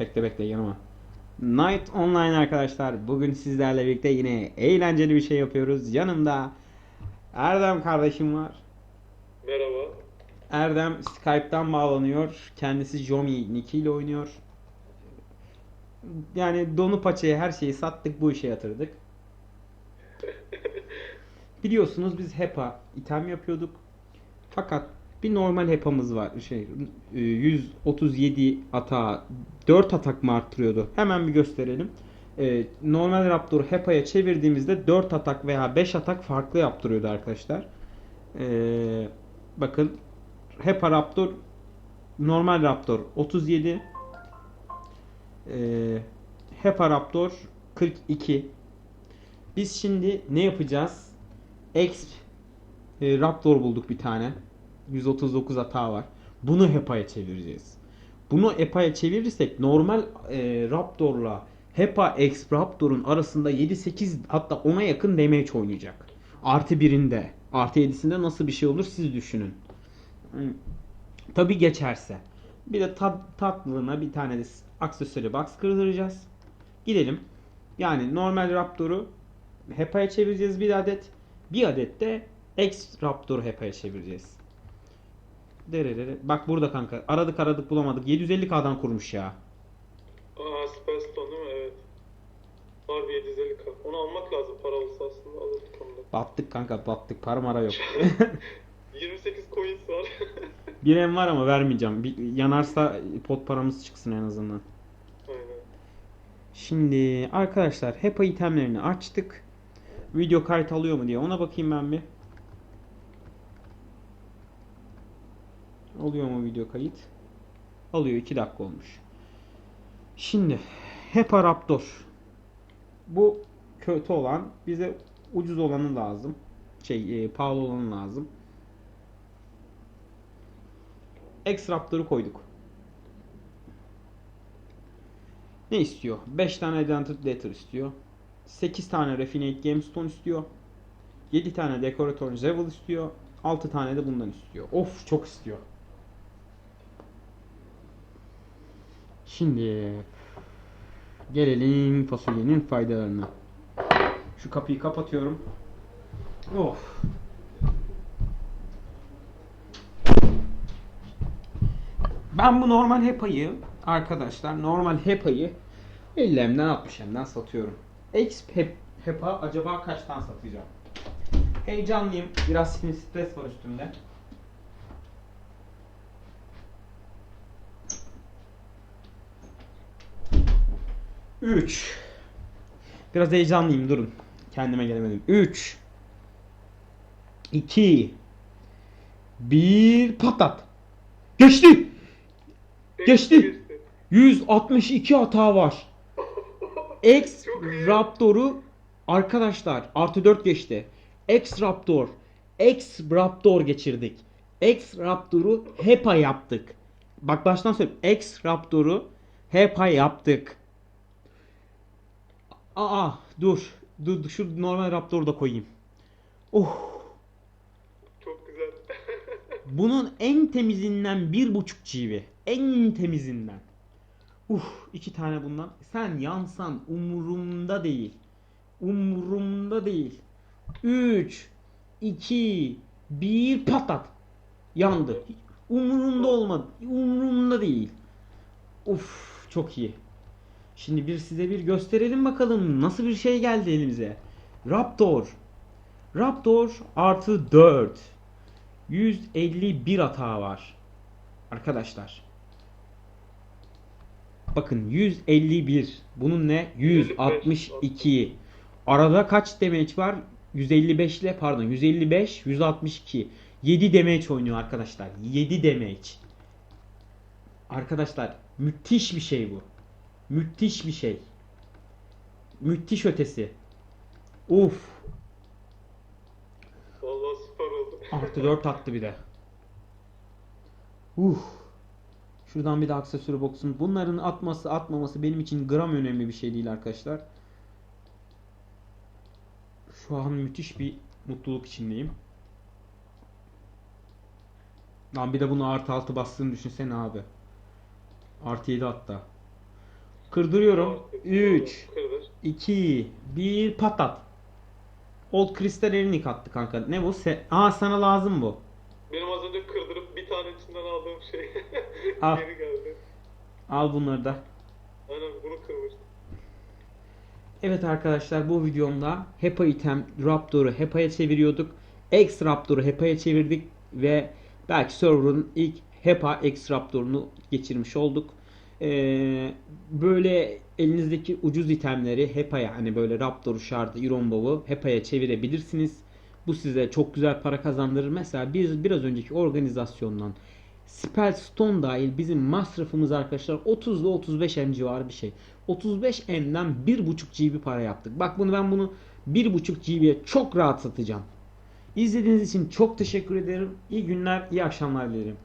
Bekle bekle yanıma. Night Online arkadaşlar. Bugün sizlerle birlikte yine eğlenceli bir şey yapıyoruz. Yanımda Erdem kardeşim var. Merhaba. Erdem Skype'tan bağlanıyor. Kendisi Jomi Nicky ile oynuyor. Yani donu paçayı her şeyi sattık bu işe yatırdık. Biliyorsunuz biz HEPA item yapıyorduk. Fakat bir normal HEPA'mız var. Şey e, 137 atağa 4 atak mı arttırıyordu? Hemen bir gösterelim. E, Normal Raptor HEPA'ya çevirdiğimizde 4 atak veya 5 atak farklı yaptırıyordu arkadaşlar. E, bakın HEPA Raptor normal Raptor 37 e, HEPA Raptor 42 biz şimdi ne yapacağız? X e, Raptor bulduk bir tane. 139 hata var. Bunu HEPA'ya çevireceğiz. Bunu HEPA'ya çevirirsek normal e, Raptor'la HEPA X Raptor'un arasında 7-8 hatta 10'a yakın damage oynayacak. Artı birinde. Artı 7'sinde nasıl bir şey olur siz düşünün. Tabi geçerse. Bir de tat, tatlılığına bir tane de aksesuarı box kırdıracağız. Gidelim. Yani normal Raptor'u HEPA'ya çevireceğiz bir adet. Bir adet de X Raptor'u HEPA'ya çevireceğiz. Dererere. Bak burada kanka. Aradık aradık bulamadık. 750k'dan kurmuş ya. Aa Spellstone değil mi? Evet. Harbi 750k. Onu almak lazım para olsa aslında alırdık onu da. Battık kanka battık. Para mara yok. 28 coins var. bir em var ama vermeyeceğim. Bir, yanarsa pot paramız çıksın en azından. Aynen. Şimdi arkadaşlar HEPA itemlerini açtık. Video kayıt alıyor mu diye ona bakayım ben bir. Oluyor mu video kayıt? Alıyor 2 dakika olmuş. Şimdi HEPA Raptor. Bu kötü olan bize ucuz olanı lazım. Şey e, pahalı olanı lazım. X Raptor'u koyduk. Ne istiyor? 5 tane Edented Letter istiyor. 8 tane Refinate Gemstone istiyor. 7 tane Decorator Zeval istiyor. 6 tane de bundan istiyor. Of çok istiyor. Şimdi gelelim fasulyenin faydalarına. Şu kapıyı kapatıyorum. Of. Ben bu normal HEPA'yı arkadaşlar normal HEPA'yı 50M'den 60M'den satıyorum. X hep, HEPA acaba kaçtan satacağım? Heyecanlıyım. Biraz sinir stres var üstümde. Üç. Biraz heyecanlıyım durun. Kendime gelemedim. 3 2 1 patlat. Geçti. Geçti. 162 hata var. X. Raptor'u arkadaşlar artı 4 geçti. X Raptor, X Raptor geçirdik. X Raptor'u HEPA yaptık. Bak baştan söyleyeyim. X Raptor'u HEPA yaptık. Aa dur. Dur şu normal Raptor'u da koyayım. Oh. Çok güzel. Bunun en temizinden bir buçuk GB. En temizinden. Uh, iki tane bundan. Sen yansan umurumda değil. Umurumda değil. 3 2 1 patlat. Yandı. Umurumda olmadı. Umurumda değil. Uf, çok iyi. Şimdi bir size bir gösterelim bakalım nasıl bir şey geldi elimize. Raptor. Raptor artı 4. 151 hata var. Arkadaşlar. Bakın 151. Bunun ne? 162. Arada kaç damage var? 155 ile pardon 155 162. 7 damage oynuyor arkadaşlar. 7 damage. Arkadaşlar müthiş bir şey bu. Müthiş bir şey. Müthiş ötesi. Uf. Vallahi süper oldu. Artı 4 attı bir de. Uh. Şuradan bir de aksesuarı boksun. Bunların atması atmaması benim için gram önemli bir şey değil arkadaşlar. Şu an müthiş bir mutluluk içindeyim. Lan bir de bunu artı 6 bastığını düşünsene abi. Artı 7 hatta. Kırdırıyorum. Artık 3, Kırdır. 2, 1 patlat. Old Crystal elini kattı kanka. Ne bu? Se Aa sana lazım bu. Benim az önce kırdırıp bir tane içinden aldığım şey Al. geri geldi. Al bunları da. Aynen bunu kırmıştım. Evet arkadaşlar bu videomda HEPA item Raptor'u HEPA'ya çeviriyorduk. X Raptor'u HEPA'ya çevirdik ve belki server'ın ilk HEPA X Raptor'unu geçirmiş olduk. Ee, böyle elinizdeki ucuz itemleri HEPA'ya hani böyle Raptor'u, Shard'ı, Iron Bow'u HEPA'ya çevirebilirsiniz. Bu size çok güzel para kazandırır. Mesela biz biraz önceki organizasyondan Spellstone dahil bizim masrafımız arkadaşlar 30 ile 35 M civarı bir şey. 35 M'den 1.5 GB para yaptık. Bak bunu ben bunu 1.5 GB'ye çok rahat satacağım. İzlediğiniz için çok teşekkür ederim. İyi günler, iyi akşamlar dilerim.